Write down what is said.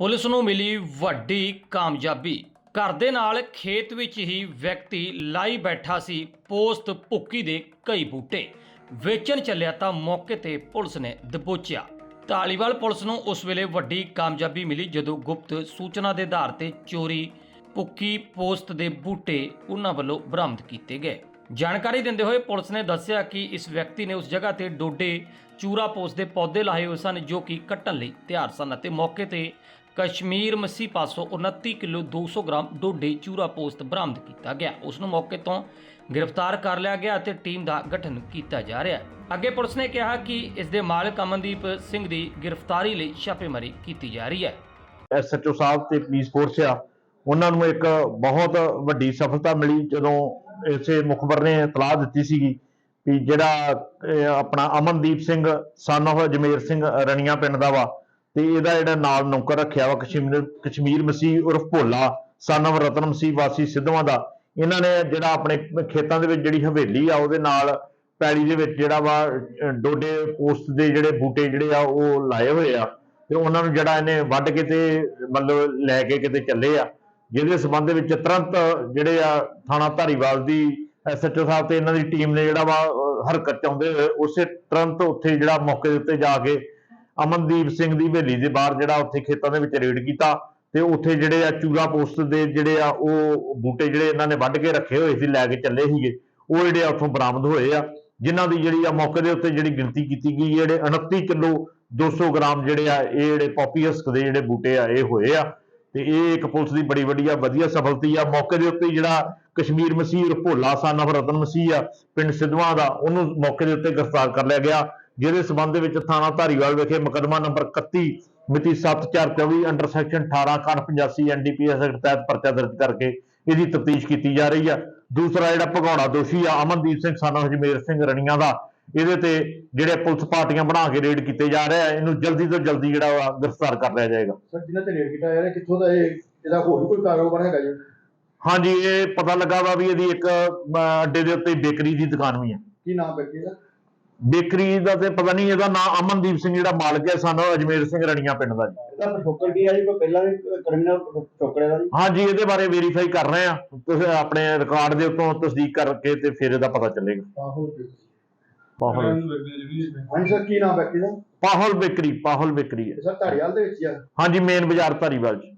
Police ਨੂੰ ਮਿਲੀ ਵੱਡੀ ਕਾਮਯਾਬੀ। ਘਰ ਦੇ ਨਾਲ ਖੇਤ ਵਿੱਚ ਹੀ ਵਿਅਕਤੀ ਲਾਈ ਬੈਠਾ ਸੀ, ਪੋਸਤ ਭੁੱਕੀ ਦੇ ਕਈ ਬੂਟੇ। ਵੇਚਣ ਚੱਲਿਆ ਤਾਂ ਮੌਕੇ ਤੇ ਪੁਲਿਸ ਨੇ ਦਬੋਚਿਆ। ਢਾਲੀਵਾਲ ਪੁਲਿਸ ਨੂੰ ਉਸ ਵੇਲੇ ਵੱਡੀ ਕਾਮਯਾਬੀ ਮਿਲੀ ਜਦੋਂ ਗੁਪਤ ਸੂਚਨਾ ਦੇ ਆਧਾਰ ਤੇ ਚੋਰੀ ਪੁੱਕੀ ਪੋਸਤ ਦੇ ਬੂਟੇ ਉਹਨਾਂ ਵੱਲੋਂ ਬਰਾਮਦ ਕੀਤੇ ਗਏ। ਜਾਣਕਾਰੀ ਦਿੰਦੇ ਹੋਏ ਪੁਲਿਸ ਨੇ ਦੱਸਿਆ ਕਿ ਇਸ ਵਿਅਕਤੀ ਨੇ ਉਸ ਜਗ੍ਹਾ ਤੇ ਡੋਡੇ, ਚੂਰਾ ਪੋਸਟ ਦੇ ਪੌਦੇ ਲਾਏ ਹੋਏ ਸਨ ਜੋ ਕਿ ਕੱਟਣ ਲਈ ਤਿਆਰ ਸਨ ਅਤੇ ਮੌਕੇ ਤੇ ਕਸ਼ਮੀਰ ਮੱਸੀ ਪਾਸੋਂ 29 ਕਿਲੋ 200 ਗ੍ਰਾਮ ਡੋਡੇ ਚੂਰਾ ਪੋਸਤ ਬਰਾਮਦ ਕੀਤਾ ਗਿਆ। ਉਸ ਨੂੰ ਮੌਕੇ ਤੋਂ ਗ੍ਰਿਫਤਾਰ ਕਰ ਲਿਆ ਗਿਆ ਅਤੇ ਟੀਮ ਦਾ ਗਠਨ ਕੀਤਾ ਜਾ ਰਿਹਾ ਹੈ। ਅੱਗੇ ਪੁਲਿਸ ਨੇ ਕਿਹਾ ਕਿ ਇਸ ਦੇ ਮਾਲਕ ਅਮਨਦੀਪ ਸਿੰਘ ਦੀ ਗ੍ਰਿਫਤਾਰੀ ਲਈ ਛਾਪੇਮਾਰੀ ਕੀਤੀ ਜਾ ਰਹੀ ਹੈ। ਐਸਐਚਓ ਸਾਹਿਬ ਤੇ ਪੁਲਿਸ ਫੋਰਸ ਆ। ਉਹਨਾਂ ਨੂੰ ਇੱਕ ਬਹੁਤ ਵੱਡੀ ਸਫਲਤਾ ਮਿਲੀ ਜਦੋਂ ਇਸੇ ਮੁਖਬਰ ਨੇ ਇਤਲਾਹ ਦਿੱਤੀ ਸੀਗੀ ਵੀ ਜਿਹੜਾ ਆਪਣਾ ਅਮਨਦੀਪ ਸਿੰਘ ਸਨ of ਜਮੇਰ ਸਿੰਘ ਰਣੀਆਂ ਪਿੰਡ ਦਾ ਵਾ ਤੇ ਇਹਦਾ ਜਿਹੜਾ ਨਾਲ ਨੌਕਰ ਰੱਖਿਆ ਵਾ ਕਸ਼ਮੀਰ ਕਸ਼ਮੀਰ ਮਸੀਹ ਉਰਫ ਭੋਲਾ son of ਰਤਨ ਮਸੀਹ ਵਾਸੀ ਸਿੱਧਵਾਂ ਦਾ। ਇਹਨਾਂ ਨੇ ਜਿਹੜਾ ਆਪਣੇ ਖੇਤਾਂ ਦੇ ਵਿੱਚ ਜਿਹੜੀ ਹਵੇਲੀ ਆ, ਉਹਦੇ ਨਾਲ ਪੈਲੀ ਦੇ ਵਿੱਚ ਜਿਹੜਾ ਵਾ ਡੋਡੇ ਪੋਸਟ ਦੇ ਜਿਹੜੇ ਬੂਟੇ ਜਿਹੜੇ ਆ, ਉਹ ਲਾਏ ਹੋਏ ਆ। ਤੇ ਉਹਨਾਂ ਨੂੰ ਜਿਹੜਾ ਇਹਨੇ ਵੱਢ ਕੇ ਤੇ ਮਤਲਬ ਲੈ ਕੇ ਕਿਤੇ ਚੱਲੇ ਆ। ਜਿਹਦੇ ਸਬੰਧ ਵਿੱਚ ਤੁਰੰਤ ਜਿਹੜੇ ਆ ਥਾਣਾ ਧਾਰੀਵਾਲ ਦੀ ਐਸਐਚਓ ਸਾਹਿਬ ਤੇ ਇਹਨਾਂ ਦੀ ਟੀਮ ਨੇ ਜਿਹੜਾ ਵਾ ਹਰਕਤ ਚ ਹੋਏ, ਉਸੇ ਤੁਰੰਤ ਉੱਥੇ ਜਿਹੜਾ ਮੌਕੇ ਦੇ ਉੱਤੇ ਜਾ ਕੇ ਅਮਨਦੀਪ ਸਿੰਘ ਦੀ ਹਵੇਲੀ ਦੇ ਬਾਹਰ ਜਿਹੜਾ ਉੱਥੇ ਖੇਤਾਂ ਦੇ ਵਿੱਚ ਰੇਡ ਕੀਤਾ ਤੇ ਉੱਥੇ ਜਿਹੜੇ ਆ ਚੂਰਾ ਪੋਸਟ ਦੇ ਜਿਹੜੇ ਆ ਉਹ ਬੂਟੇ ਜਿਹੜੇ ਇਹਨਾਂ ਨੇ ਵੱਢ ਕੇ ਰੱਖੇ ਹੋਏ ਸੀ, ਲੈ ਕੇ ਚੱਲੇ ਸੀਗੇ। ਉਹ ਜਿਹੜੇ ਆ ਉੱਥੋਂ ਬਰਾਮਦ ਹੋਏ ਆ। ਜਿਨ੍ਹਾਂ ਦੀ ਜਿਹੜੀ ਆ ਮੌਕੇ ਦੇ ਉੱਤੇ ਜਿਹੜੀ ਗਿਣਤੀ ਕੀਤੀ ਗਈ ਜਿਹੜੇ 29 ਕਿਲੋ 200 ਗ੍ਰਾਮ ਜਿਹੜੇ ਆ, ਇਹ ਜਿਹੜੇ ਪੋਪੀਅਸਕ ਦੇ ਜਿਹੜੇ ਬੂਟੇ ਆ, ਇਹ ਹੋਏ ਆ। ਤੇ ਇਹ ਇੱਕ ਪੁਲਿਸ ਦੀ ਬੜੀ ਵੱਡੀ ਆ ਵਧੀਆ ਸਫਲਤੀ ਆ। ਮੌਕੇ ਦੇ ਉੱਤੇ ਜਿਹੜਾ ਕਸ਼ਮੀਰ ਮਸੀਹ ਭੋਲਾ son of ਰਤਨ ਮਸੀਹ ਆ, ਪਿੰਡ ਸਿੱਧਵਾਂ ਦਾ, ਉਹਨੂੰ ਮੌਕੇ ਦੇ ਉੱਤੇ ਗ੍ਰਿਫਤਾਰ ਕਰ ਲਿਆ ਗਿਆ। ਜਿਹਦੇ ਸਬੰਧ ਦੇ ਵਿੱਚ ਥਾਣਾ ਧਾਰੀਵਾਲ ਵਿਖੇ ਮੁਕੱਦਮਾ ਨੰਬਰ 31 ਮਿਤੀ 7424 ਅੰਡਰ ਸੈਕਸ਼ਨ 18 ਕਾਨ 85 ਐਨਡੀਪੀਐਸ ਐਕਟ ਤਹਿਤ ਪਰਚਾ ਦਰਜ ਕਰਕੇ ਇਹਦੀ ਤਫਤੀਸ਼ ਕੀਤੀ ਜਾ ਰਹੀ ਆ। ਦੂਸਰਾ ਜਿਹੜਾ ਭਗੌੜਾ ਦੋਸ਼ੀ ਆ ਅਮਨਦੀਪ ਸਿੰਘ son of ਜਮੇਰ ਸਿੰਘ ਰਣੀਆਂ ਦਾ ਇਹਦੇ ਤੇ ਜਿਹੜੇ ਪੁਲਿਸ ਪਾਰਟੀਆਂ ਬਣਾ ਕੇ ਰੇਡ ਕੀਤੇ ਜਾ ਰਹੇ ਆ ਇਹਨੂੰ ਜਲਦੀ ਤੋਂ ਜਲਦੀ ਜਿਹੜਾ ਗ੍ਰਿਫਤਾਰ ਕਰ ਲਿਆ ਜਾਏਗਾ। ਸਰ ਜਿਨ੍ਹਾਂ ਤੇ ਰੇਡ ਕੀਤਾ ਜਾ ਰਿਹਾ ਕਿੱਥੋਂ ਦਾ ਇਹ ਇਹਦਾ ਹੋਰ ਵੀ ਕੋਈ ਕਾਰੋਬਾਰ ਹੈਗਾ ਜੀ? ਹਾਂਜੀ ਇਹ ਪਤਾ ਲੱਗਾ ਵਾ ਵੀ ਇਹਦੀ ਇੱਕ ਅੱਡੇ ਦੇ ਉੱਤੇ ਬੇਕਰੀ ਦੀ ਦੁਕਾਨ ਵੀ ਹੈ ਕੀ ਨਾਮ ਬੈਠੀ ਦਾ? ਬੇਕਰੀ ਦਾ ਤੇ ਪਤਾ ਨਹੀਂ ਇਹਦਾ ਨਾਮ ਅਮਨਦੀਪ ਸਿੰਘ ਜਿਹੜਾ ਮਾਲਕ ਹੈ ਸਾਨੂੰ ਅਜਮੇਰ ਸਿੰਘ ਰਣੀਆਂ ਪਿੰਡ ਦਾ ਜੀ। ਇਹਦਾ ਪਿਛੋਕੜ ਕੀ ਆ ਜੀ ਕੋਈ ਪਹਿਲਾਂ ਵੀ ਕ੍ਰਿਮੀਨਲ ਪਿਛੋਕੜ ਦਾ ਜੀ? ਹਾਂਜੀ ਇਹਦੇ ਬਾਰੇ ਵੈਰੀਫਾਈ ਕਰ ਰਹੇ ਆ। ਤੁਸੀਂ ਆਪਣੇ ਰਿਕਾਰਡ ਦੇ ਉੱਤੋਂ ਤਸਦੀਕ ਕਰਕੇ ਤੇ ਫਿਰ ਇਹਦਾ ਪਤਾ ਚੱਲੇਗਾ। ਆਹੋ ਪਾਹਲ। ਹਾਂਜੀ ਸਰ ਕੀ ਨਾਮ ਪਾਹਲ ਬੇਕਰੀ ਪਾਹਲ ਬੇਕਰੀ ਹੈ। ਸਰ ਧਾਰੀਵਾਲ ਦੇ ਵਿੱਚ ਹੀ ਆ। ਹਾਂਜੀ ਮੇਨ ਬਾਜ਼ਾਰ ਧਾਰੀਵਾਲ ਜੀ